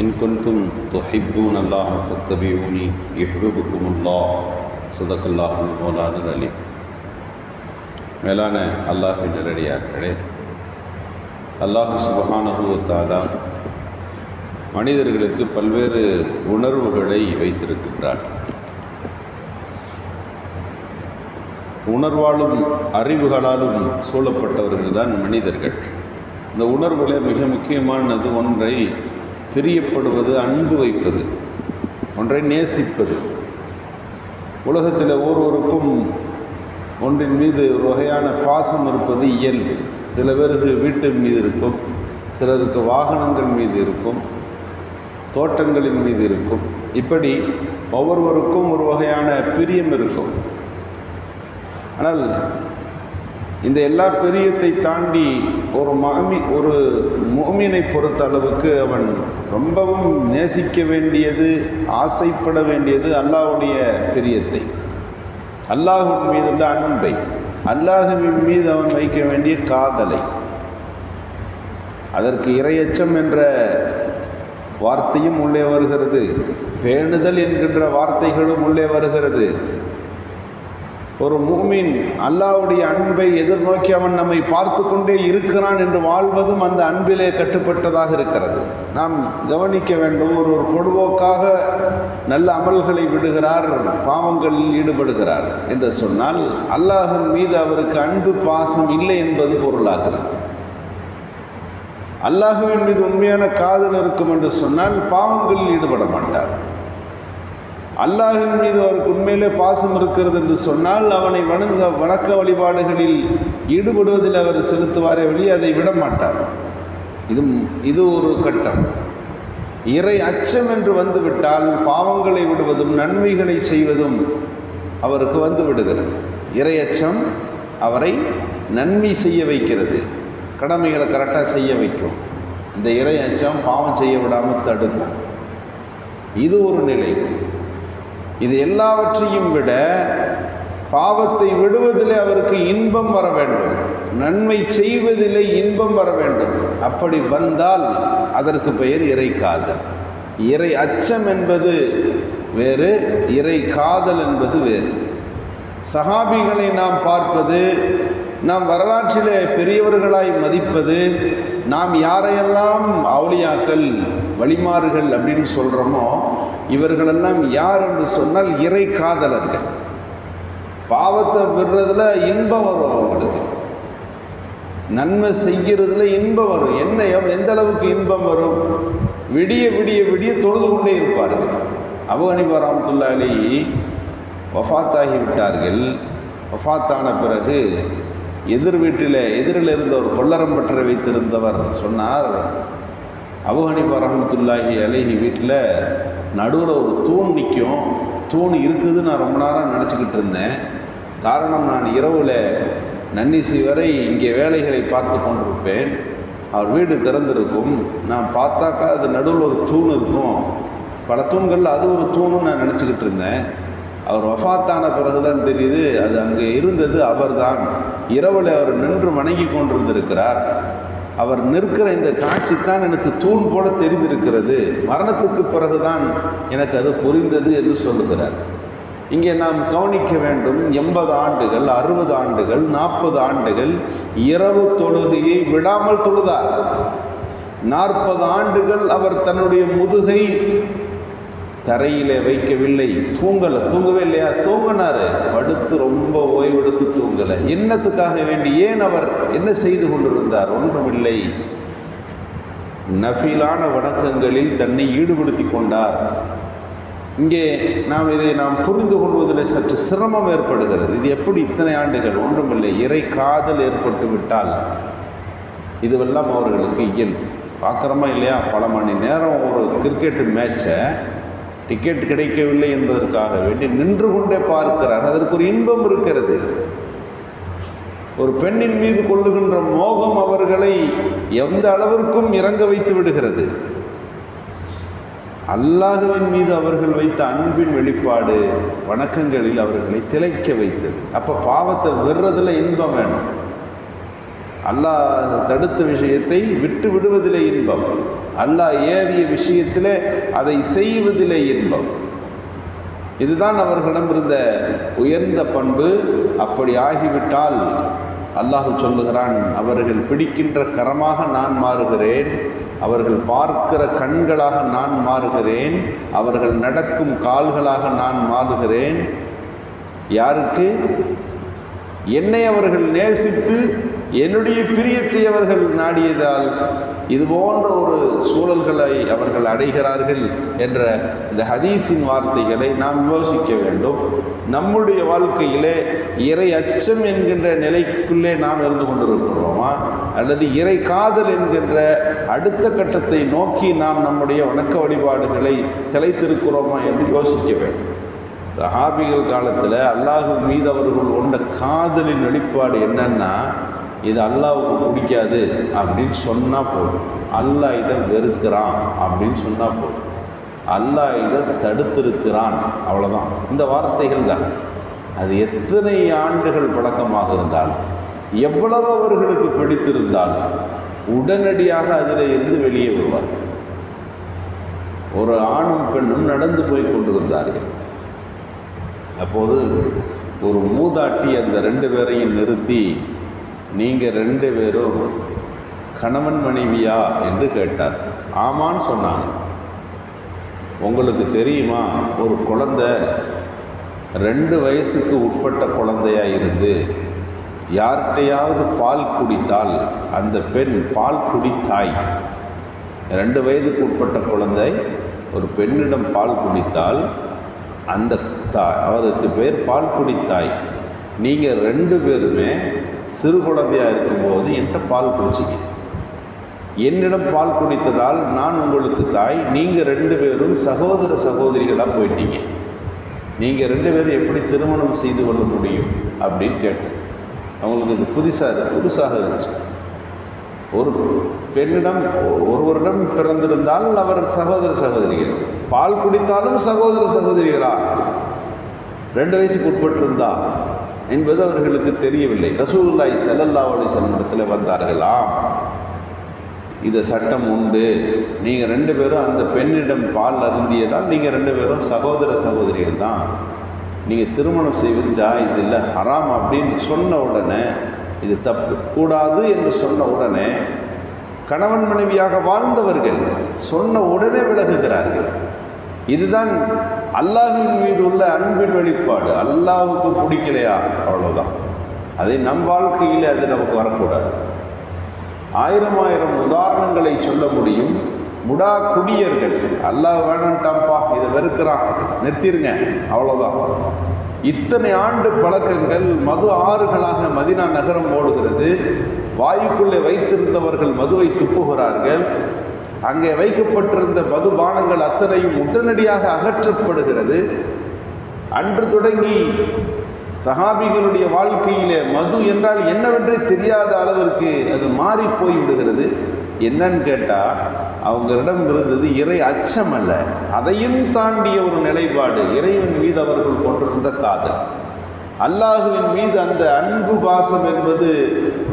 إن كنتم تحبون الله فاتبعوني يحببكم الله صدق الله المولانا العليم மேலான அல்லாஹின் நிலடியார்களே அல்லாஹு சுபஹானஹு தாலா மனிதர்களுக்கு பல்வேறு உணர்வுகளை வைத்திருக்கின்றார் உணர்வாலும் அறிவுகளாலும் சூழப்பட்டவர்கள் தான் மனிதர்கள் இந்த உணர்வுகளே மிக முக்கியமானது ஒன்றை பிரியப்படுவது அன்பு வைப்பது ஒன்றை நேசிப்பது. உலகத்தில் ஒவ்வொருவருக்கும் ஒன்றின் மீது ஒரு வகையான பாசம் இருப்பது இயல்பு. சில பேருக்கு வீட்டு மீது இருக்கும் சிலருக்கு வாகனங்கள் மீது இருக்கும் தோட்டங்களின் மீது இருக்கும். இப்படி ஒவ்வொருவருக்கும் ஒரு வகையான பிரியம் இருக்கும். ஆனால் இந்த எல்லா பிரியத்தை தாண்டி ஒரு மாமி ஒரு மோமினை பொறுத்த அளவுக்கு அவன் ரொம்பவும் நேசிக்க வேண்டியது ஆசைப்பட வேண்டியது அல்லாஹுடைய பிரியத்தை. மீது உள்ள அன்பை அல்லாஹுவின் மீது அவன் வைக்க வேண்டிய காதலை. அதற்கு இரையச்சம் என்ற வார்த்தையும் உள்ளே வருகிறது. பேணுதல் என்கின்ற வார்த்தைகளும் உள்ளே வருகிறது. ஒரு மூமின் அல்லாவுடைய அன்பை எதிர்நோக்கி அவன் நம்மை பார்த்து கொண்டே இருக்கிறான் என்று வாழ்வதும் அந்த அன்பிலே கட்டுப்பட்டதாக இருக்கிறது. நாம் கவனிக்க வேண்டும் ஒரு ஒரு பொடுவோக்காக நல்ல அமல்களை விடுகிறார் பாவங்களில் ஈடுபடுகிறார் என்று சொன்னால் அல்லாஹின் மீது அவருக்கு அன்பு பாசம் இல்லை என்பது பொருளாகிறது. அல்லாஹுவின் மீது உண்மையான காதல் இருக்கும் என்று சொன்னால் பாவங்களில் ஈடுபட மாட்டார். அல்லாஹின் மீது அவருக்கு உண்மையிலே பாசம் இருக்கிறது என்று சொன்னால் அவனை வணங்க வணக்க வழிபாடுகளில் ஈடுபடுவதில் அவர் செலுத்துவாரே வெளியே அதை விட மாட்டார். இது இது ஒரு கட்டம். இறை அச்சம் என்று வந்துவிட்டால் பாவங்களை விடுவதும் நன்மைகளை செய்வதும் அவருக்கு வந்து விடுகிறது. இறை அச்சம் அவரை நன்மை செய்ய வைக்கிறது. கடமைகளை கரெக்டாக செய்ய வைக்கும். இந்த இறை அச்சம் பாவம் செய்ய விடாமல் தடுக்கும். இது ஒரு நிலை. இது எல்லாவற்றையும் விட பாவத்தை விடுவதிலே அவருக்கு இன்பம் வர வேண்டும். நன்மை செய்வதிலே இன்பம் வர வேண்டும். அப்படி வந்தால் அதற்கு பெயர் இறை காதல். இறை அச்சம் என்பது வேறு இறை காதல் என்பது வேறு. சஹாபிகளை நாம் பார்ப்பது நாம் வரலாற்றிலே பெரியவர்களாய் மதிப்பது நாம் யாரையெல்லாம் அவுளியாக்கள் வழிமாறுகள் அப்படின்னு சொல்கிறோமோ இவர்களெல்லாம் யார் என்று சொன்னால் இறை காதலர்கள். பாவத்தை விடுறதுல இன்பம் வரும் அவங்களுக்கு. நன்மை செய்கிறதுல இன்பம் வரும். என்ன எந்த அளவுக்கு இன்பம் வரும்? விடிய விடிய விடிய தொழுது கொண்டே இருப்பார்கள். அபு ஹனிபா ராமத்துல்லா அலி வஃத்தாகி விட்டார்கள். வஃத்தான பிறகு எதிர் வீட்டில் எதிரில் இருந்த ஒரு கொள்ளரம்பற்றை வைத்திருந்தவர் சொன்னார் அபு ஹனிஃபா ரஹமத்துல்லாஹி அலேஹி வீட்டில் நடுவில் ஒரு தூண் நிற்கும் தூண் இருக்குது நான் ரொம்ப நேரம் நினச்சிக்கிட்டு இருந்தேன். காரணம் நான் இரவில் நன்னிசி வரை இங்கே வேலைகளை பார்த்து கொண்டிருப்பேன். அவர் வீடு திறந்திருக்கும். நான் பார்த்தாக்கா அது நடுவில் ஒரு தூண் இருக்கும். பல தூண்களில் அது ஒரு தூணுன்னு நான் நினச்சிக்கிட்டு இருந்தேன். அவர் வஃத்தான பிறகுதான் தெரியுது அது அங்கே இருந்தது அவர்தான். இரவில் அவர் நின்று வணங்கி கொண்டிருந்திருக்கிறார். அவர் நிற்கிற இந்த காட்சி தான் எனக்கு தூண் போல தெரிந்திருக்கிறது. மரணத்துக்கு பிறகுதான் எனக்கு அது புரிந்தது என்று சொல்லுகிறார். இங்கே நாம் கவனிக்க வேண்டும் எண்பது ஆண்டுகள் அறுபது ஆண்டுகள் நாற்பது ஆண்டுகள் இரவு தொழுகையை விடாமல் தொழுதார். நாற்பது ஆண்டுகள் அவர் தன்னுடைய முதுகை தரையிலே வைக்கவில்லை. தூங்கலை. தூங்கவே இல்லையா? தூங்கினாரு. படுத்து ரொம்ப ஓய்வெடுத்து தூங்கலை. என்னத்துக்காக வேண்டி? ஏன் அவர் என்ன செய்து கொண்டிருந்தார்? ஒன்றுமில்லை. நஃபிலான வணக்கங்களில் தன்னை ஈடுபடுத்தி கொண்டார். இங்கே நாம் இதை நாம் புரிந்து கொள்வதில் சற்று சிரமம் ஏற்படுகிறது. இது எப்படி இத்தனை ஆண்டுகள்? ஒன்றுமில்லை. இறை காதல் ஏற்பட்டு விட்டால் இதுவெல்லாம் அவர்களுக்கு இயல்பு. பார்க்குறோமா இல்லையா? பல மணி நேரம் ஒரு கிரிக்கெட் மேட்சை டிக்கெட் கிடைக்கவில்லை என்பதற்காக வேண்டி நின்று கொண்டே பார்க்கிறார். அதற்கு ஒரு இன்பம் இருக்கிறது. ஒரு பெண்ணின் மீது கொள்ளுகின்ற மோகம் அவர்களை எந்த அளவிற்கும் இறங்க வைத்து விடுகிறது. அல்லாஹுவின் மீது அவர்கள் வைத்த அன்பின் வெளிப்பாடு வணக்கங்களில் அவர்களை திளைக்க வைத்தது. அப்போ பாவத்தை விடுறதுல இன்பம் வேணும். அல்லாஹ் தடுத்த விஷயத்தை விட்டு விடுவதிலே இன்பம். அல்லாஹ் ஏவிய விஷயத்தில் அதை செய்வதிலே இன்பம். இதுதான் அவர்களிடம் இருந்த உயர்ந்த பண்பு. அப்படி ஆகிவிட்டால் அல்லாஹ் சொல்லுகிறான் அவர்கள் பிடிக்கின்ற கரமாக நான் மாறுகிறேன். அவர்கள் பார்க்கிற கண்களாக நான் மாறுகிறேன். அவர்கள் நடக்கும் கால்களாக நான் மாறுகிறேன். யாருக்கு? என்னை அவர்கள் நேசித்து என்னுடைய பிரியத்தை அவர்கள் நாடியதால் இது போன்ற ஒரு சூழல்களை அவர்கள் அடைகிறார்கள் என்ற இந்த ஹதீஸின் வார்த்தைகளை நாம் யோசிக்க வேண்டும். நம்முடைய வாழ்க்கையிலே இறை அச்சம் என்கின்ற நிலைக்குள்ளே நாம் இருந்து கொண்டிருக்கிறோமா? அல்லது இறை காதல் என்கின்ற அடுத்த கட்டத்தை நோக்கி நாம் நம்முடைய வணக்க வழிபாடுகளை திளைத்திருக்கிறோமா என்று யோசிக்க வேண்டும். சஹாபிகள் காலத்தில் அல்லாஹு மீது அவர்கள் கொண்ட காதலின் வெளிப்பாடு என்னன்னா இது அல்லாவுக்கு பிடிக்காது அப்படின்னு சொன்னால் போதும். அல்லாஹ் இதை வெறுக்கிறான் அப்படின்னு சொன்னால் போதும். அல்லாஹ் இதை தடுத்திருக்கிறான். அவ்வளோதான் இந்த வார்த்தைகள் தான். அது எத்தனை ஆண்டுகள் பழக்கமாக இருந்தால் எவ்வளவு அவர்களுக்கு பிடித்திருந்தால் உடனடியாக அதில் இருந்து வெளியே வருவார். ஒரு ஆணும் பெண்ணும் நடந்து போய் கொண்டிருந்தார்கள். அப்போது ஒரு மூதாட்டி அந்த ரெண்டு பேரையும் நிறுத்தி நீங்கள் ரெண்டு பேரும் கணவன் மனைவியா என்று கேட்டார். ஆமான்னு சொன்னாங்க. உங்களுக்கு தெரியுமா? ஒரு குழந்தை ரெண்டு வயசுக்கு உட்பட்ட குழந்தையா இருந்து யார்கிட்டையாவது பால் குடித்தால் அந்த பெண் பால் குடித்தாய். ரெண்டு வயதுக்கு உட்பட்ட குழந்தை ஒரு பெண்ணிடம் பால் குடித்தால் அந்த தாய் அவருக்கு பேர் பால் குடித்தாய். நீங்கள் ரெண்டு பேருமே சிறு குழந்தையாக இருக்கும்போது என்கிட்ட பால் குடிச்சிங்க. என்னிடம் பால் குடித்ததால் நான் உங்களுக்கு தாய் நீங்கள் ரெண்டு பேரும் சகோதர சகோதரிகளாக போயிட்டீங்க. நீங்கள் ரெண்டு பேரும் எப்படி திருமணம் செய்து கொள்ள முடியும் அப்படின்னு கேட்டேன். அவங்களுக்கு இது புதுசாக புதுசாக இருந்துச்சு. ஒரு பெண்ணிடம் ஒருவரிடம் பிறந்திருந்தால் அவர் சகோதர சகோதரிகள். பால் குடித்தாலும் சகோதர சகோதரிகளா? ரெண்டு வயசுக்கு உட்பட்டிருந்தா? என்பது அவர்களுக்கு தெரியவில்லை. ரசூல்லாய் செல்லல்லா அலிசல்லம் இடத்துல வந்தார்களாம் இது சட்டம் உண்டு. நீங்கள் ரெண்டு பேரும் அந்த பெண்ணிடம் பால் அருந்தியதால் நீங்கள் ரெண்டு பேரும் சகோதர சகோதரிகள் தான். நீங்கள் திருமணம் செய்வது ஜாயிஸ் இல்லை ஹராம் அப்படின்னு சொன்ன உடனே இது தப்பு. கூடாது என்று சொன்ன உடனே கணவன் மனைவியாக வாழ்ந்தவர்கள் சொன்ன உடனே விலகுகிறார்கள். இதுதான் அல்லாஹின் மீது உள்ள அன்பின் வெளிப்பாடு. அல்லாஹுக்கு பிடிக்கலையா? அவ்வளோதான் அதை நம் வாழ்க்கையில் அது நமக்கு வரக்கூடாது. ஆயிரம் ஆயிரம் உதாரணங்களை சொல்ல முடியும். முடா குடியர்கள். அல்லாஹ் வேணான்ட்டாம்ப்பா இதை வெறுக்கிறான். நிறுத்திடுங்க அவ்வளோதான் இத்தனை ஆண்டு பழக்கங்கள் மது ஆறுகளாக மதினா நகரம் ஓடுகிறது. வாயுக்குள்ளே வைத்திருந்தவர்கள் மதுவை துப்புகிறார்கள். அங்கே வைக்கப்பட்டிருந்த மதுபானங்கள் அத்தனையும் உடனடியாக அகற்றப்படுகிறது. அன்று தொடங்கி சஹாபிகளுடைய வாழ்க்கையிலே மது என்றால் என்னவென்றே தெரியாத அளவிற்கு அது மாறி போய் விடுகிறது. என்னன்னு கேட்டால் அவங்களிடம் இருந்தது இறை அச்சம் அல்ல அதையும் தாண்டிய ஒரு நிலைப்பாடு இறைவன் மீது அவர்கள் கொண்டிருந்த காதல். அல்லாஹுவின் மீது அந்த அன்பு பாசம் என்பது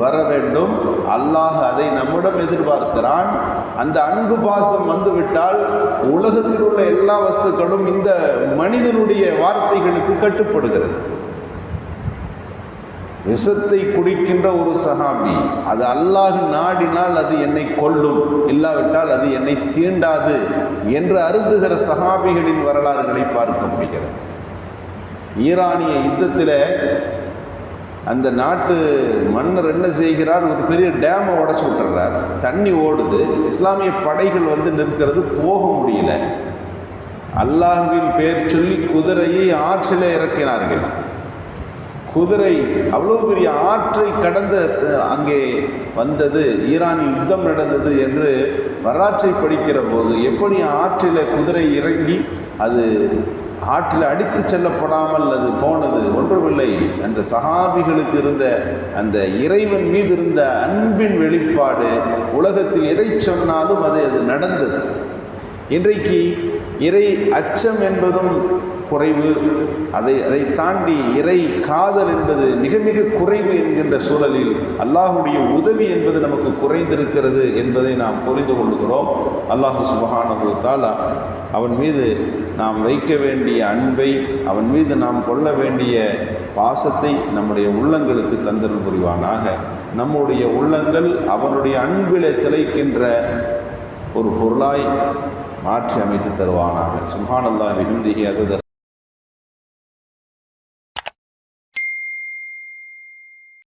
வர வேண்டும். அல்லாஹ் அதை நம்மிடம் எதிர்பார்க்கிறான். அந்த அன்பு பாசம் வந்துவிட்டால் உலகத்தில் உள்ள எல்லா வஸ்துக்களும் இந்த மனிதனுடைய வார்த்தைகளுக்கு கட்டுப்படுகிறது. விஷத்தை குடிக்கின்ற ஒரு சஹாபி அது அல்லாஹ் நாடினால் அது என்னை கொல்லும் இல்லாவிட்டால் அது என்னை தீண்டாது என்று அருந்துகிற சஹாபிகளின் வரலாறுகளை பார்க்க முடிகிறது. ஈரானிய யுத்தத்தில் அந்த நாட்டு மன்னர் என்ன செய்கிறார்? ஒரு பெரிய டேமை உடச்சி விட்டுறார். தண்ணி ஓடுது இஸ்லாமிய படைகள் வந்து நிற்கிறது போக முடியல. அல்லாஹுவின் பேர் சொல்லி குதிரையை ஆற்றில் இறக்கினார்கள். குதிரை அவ்வளோ பெரிய ஆற்றை கடந்த அங்கே வந்தது. ஈரான் யுத்தம் நடந்தது என்று வரலாற்றை படிக்கிற போது எப்படி ஆற்றில் குதிரை இறங்கி அது ஆற்றில் அடித்து செல்லப்படாமல் அது போனது ஒன்றுமில்லை. அந்த சகாபிகளுக்கு இருந்த அந்த இறைவன் மீது இருந்த அன்பின் வெளிப்பாடு உலகத்தில் எதை சொன்னாலும் அது அது நடந்தது. இன்றைக்கு இறை அச்சம் என்பதும் குறைவு அதை அதை தாண்டி இறை காதல் என்பது மிக மிக குறைவு என்கின்ற சூழலில் அல்லாஹுடைய உதவி என்பது நமக்கு குறைந்திருக்கிறது என்பதை நாம் புரிந்து கொள்கிறோம். அல்லாஹு சுபஹானஹு தாலா அவன் மீது நாம் வைக்க வேண்டிய அன்பை அவன் மீது நாம் கொள்ள வேண்டிய பாசத்தை நம்முடைய உள்ளங்களுக்கு தந்தல் புரிவானாக. நம்முடைய உள்ளங்கள் அவனுடைய அன்பிலே திளைக்கின்ற ஒரு பொருளாய் மாற்றி அமைத்து தருவானாக. சுஹானல்லா ஹிந்திஹி அது